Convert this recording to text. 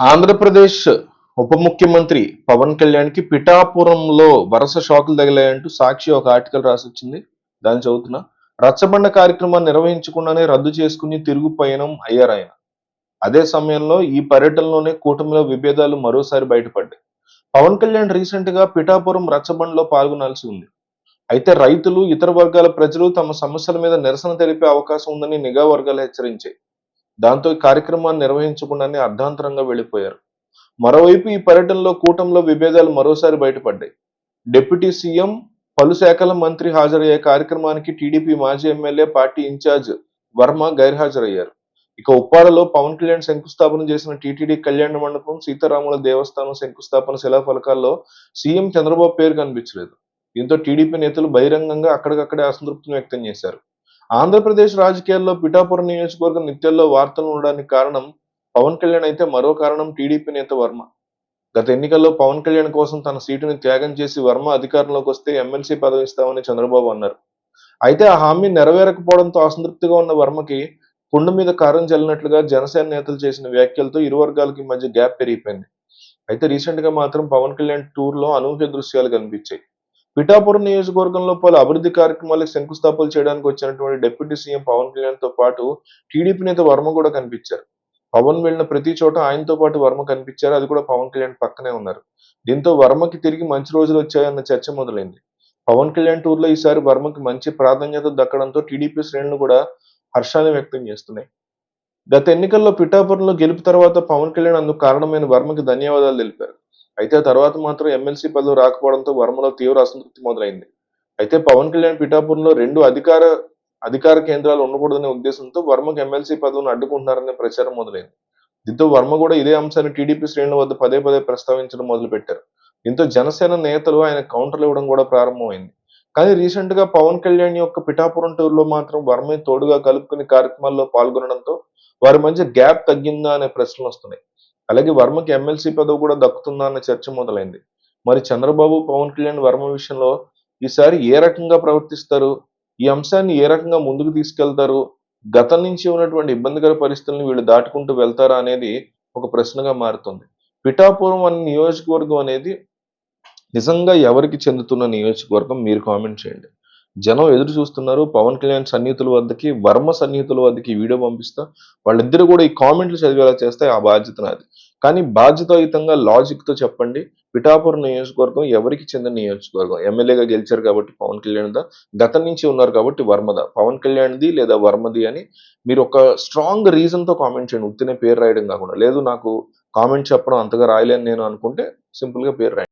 ఆంధ్రప్రదేశ్ ఉప ముఖ్యమంత్రి పవన్ కళ్యాణ్కి పిఠాపురంలో వరుస షాకులు తగిలాయంటూ సాక్షి ఒక ఆర్టికల్ రాసొచ్చింది. దాన్ని చదువుతున్నా. రచ్చబండ కార్యక్రమాన్ని నిర్వహించకుండానే రద్దు చేసుకుని తిరుగు పయనం అయ్యారు ఆయన. అదే సమయంలో ఈ పర్యటనలోనే కూటమిలో విభేదాలు మరోసారి బయటపడ్డాయి. పవన్ కళ్యాణ్ రీసెంట్గా పిఠాపురం రచ్చబండలో పాల్గొనాల్సి ఉంది. అయితే రైతులు ఇతర వర్గాల ప్రజలు తమ సమస్యల మీద నిరసన తెలిపే అవకాశం ఉందని నిఘా వర్గాలు హెచ్చరించాయి. దాంతో ఈ కార్యక్రమాన్ని నిర్వహించకుండానే అర్ధాంతరంగా వెళ్ళిపోయారు మరోవైపు ఈ పర్యటనలో కూటంలో విభేదాలు మరోసారి బయటపడ్డాయి. డిప్యూటీ సీఎం పలు శాఖల మంత్రి హాజరయ్యే కార్యక్రమానికి టీడీపీ మాజీ ఎమ్మెల్యే పార్టీ ఇన్ఛార్జ్ వర్మ గైర్హాజరయ్యారు. ఇక ఉప్పాడలో పవన్ కళ్యాణ్ శంకుస్థాపన చేసిన టీటీడీ కళ్యాణ మండపం సీతారాముల దేవస్థానం శంకుస్థాపన శిలాఫలకాల్లో సీఎం చంద్రబాబు పేరు కనిపించలేదు. దీంతో టీడీపీ నేతలు బహిరంగంగా అక్కడికక్కడే అసంతృప్తిని వ్యక్తం చేశారు. ఆంధ్రప్రదేశ్ రాజకీయాల్లో పిఠాపురం నియోజకవర్గం నిత్యాల్లో వార్తలు ఉండడానికి కారణం పవన్ కళ్యాణ్ అయితే మరో కారణం టీడీపీ నేత వర్మ. గత ఎన్నికల్లో పవన్ కళ్యాణ్ కోసం తన సీటుని త్యాగం చేసి వర్మ అధికారంలోకి వస్తే ఎమ్మెల్సీ పదవి ఇస్తామని చంద్రబాబు అన్నారు. అయితే ఆ హామీ నెరవేరకపోవడంతో అసంతృప్తిగా ఉన్న వర్మకి కుండ మీద కారం చల్లినట్లుగా జనసేన నేతలు చేసిన వ్యాఖ్యలతో ఇరు వర్గాలకి మధ్య గ్యాప్ పెరిగిపోయింది. అయితే రీసెంట్గా మాత్రం పవన్ కళ్యాణ్ టూర్లో అనూహ్య దృశ్యాలు కనిపించాయి. పిఠాపురం నియోజకవర్గంలో పలు అభివృద్ధి కార్యక్రమాలకు శంకుస్థాపనలు చేయడానికి వచ్చినటువంటి డిప్యూటీ సీఎం పవన్ కళ్యాణ్తో పాటు టీడీపీ నేత వర్మ కూడా కనిపించారు. పవన్ వెళ్ళిన ప్రతి చోట ఆయనతో పాటు వర్మ కనిపించారు. అది కూడా పవన్ కళ్యాణ్ పక్కనే ఉన్నారు. దీంతో వర్మకి తిరిగి మంచి రోజులు వచ్చాయన్న చర్చ మొదలైంది. పవన్ కళ్యాణ్ టూర్లో ఈసారి వర్మకి మంచి ప్రాధాన్యత దక్కడంతో టీడీపీ శ్రేణులు కూడా హర్షాన్ని వ్యక్తం చేస్తున్నాయి. గత ఎన్నికల్లో పిఠాపురంలో గెలుపు తర్వాత పవన్ కళ్యాణ్ అందుకు కారణమైన వర్మకి ధన్యవాదాలు తెలిపారు. అయితే తర్వాత మాత్రం ఎమ్మెల్సీ పదవి రాకపోవడంతో వర్మలో తీవ్ర అసంతృప్తి మొదలైంది. అయితే పవన్ కళ్యాణ్ పిఠాపురంలో రెండు అధికార అధికార కేంద్రాలు ఉండకూడదనే ఉద్దేశంతో వర్మకు ఎమ్మెల్సీ పదవిని అడ్డుకుంటున్నారనే ప్రచారం మొదలైంది. దీంతో వర్మ కూడా ఇదే అంశాన్ని టీడీపీ శ్రేణుల వద్ద పదే పదే ప్రస్తావించడం మొదలుపెట్టారు. దీంతో జనసేన నేతలు ఆయన కౌంటర్లు ఇవ్వడం కూడా ప్రారంభమైంది. కానీ రీసెంట్గా పవన్ కళ్యాణ్ యొక్క పిఠాపురం టూర్లో మాత్రం వర్మని తోడుగా కలుపుకునే కార్యక్రమాల్లో పాల్గొనడంతో వారి మధ్య గ్యాప్ తగ్గిందా అనే ప్రశ్నలు వస్తున్నాయి. అలాగే వర్మకి ఎమ్మెల్సీ పదవి కూడా దక్కుతుందా అన్న చర్చ మొదలైంది. మరి చంద్రబాబు పవన్ కళ్యాణ్ వర్మ విషయంలో ఈసారి ఏ రకంగా ప్రవర్తిస్తారు? ఈ అంశాన్ని ఏ రకంగా ముందుకు తీసుకెళ్తారు? గతం నుంచి ఉన్నటువంటి ఇబ్బందికర పరిస్థితులను వీళ్ళు దాటుకుంటూ వెళ్తారా అనేది ఒక ప్రశ్నగా మారుతుంది. పిఠాపురం అనే నియోజకవర్గం అనేది నిజంగా ఎవరికి చెందుతున్న నియోజకవర్గం? మీరు కామెంట్ చేయండి. జనం ఎదురు చూస్తున్నారు. పవన్ కళ్యాణ్ సన్నిహితుల వద్దకి వర్మ సన్నిహితుల వద్దకి వీడియో పంపిస్తా. వాళ్ళిద్దరు కూడా ఈ కామెంట్లు చదివేలా చేస్తే ఆ బాధ్యత నాది. కానీ బాధ్యతాయుతంగా లాజిక్తో చెప్పండి. పిఠాపురం నియోజకవర్గం ఎవరికి చెందిన నియోజకవర్గం? ఎమ్మెల్యేగా గెలిచారు కాబట్టి పవన్ కళ్యాణ్ దా గతం నుంచి ఉన్నారు కాబట్టి వర్మద? పవన్ కళ్యాణ్ది లేదా వర్మది అని మీరు ఒక స్ట్రాంగ్ రీజన్తో కామెంట్ చేయండి. ఉత్తినే పేరు రాయడం కాకుండా. లేదు నాకు కామెంట్ చెప్పడం అంతగా రాయలేని నేను అనుకుంటే సింపుల్గా పేరు రాయండి.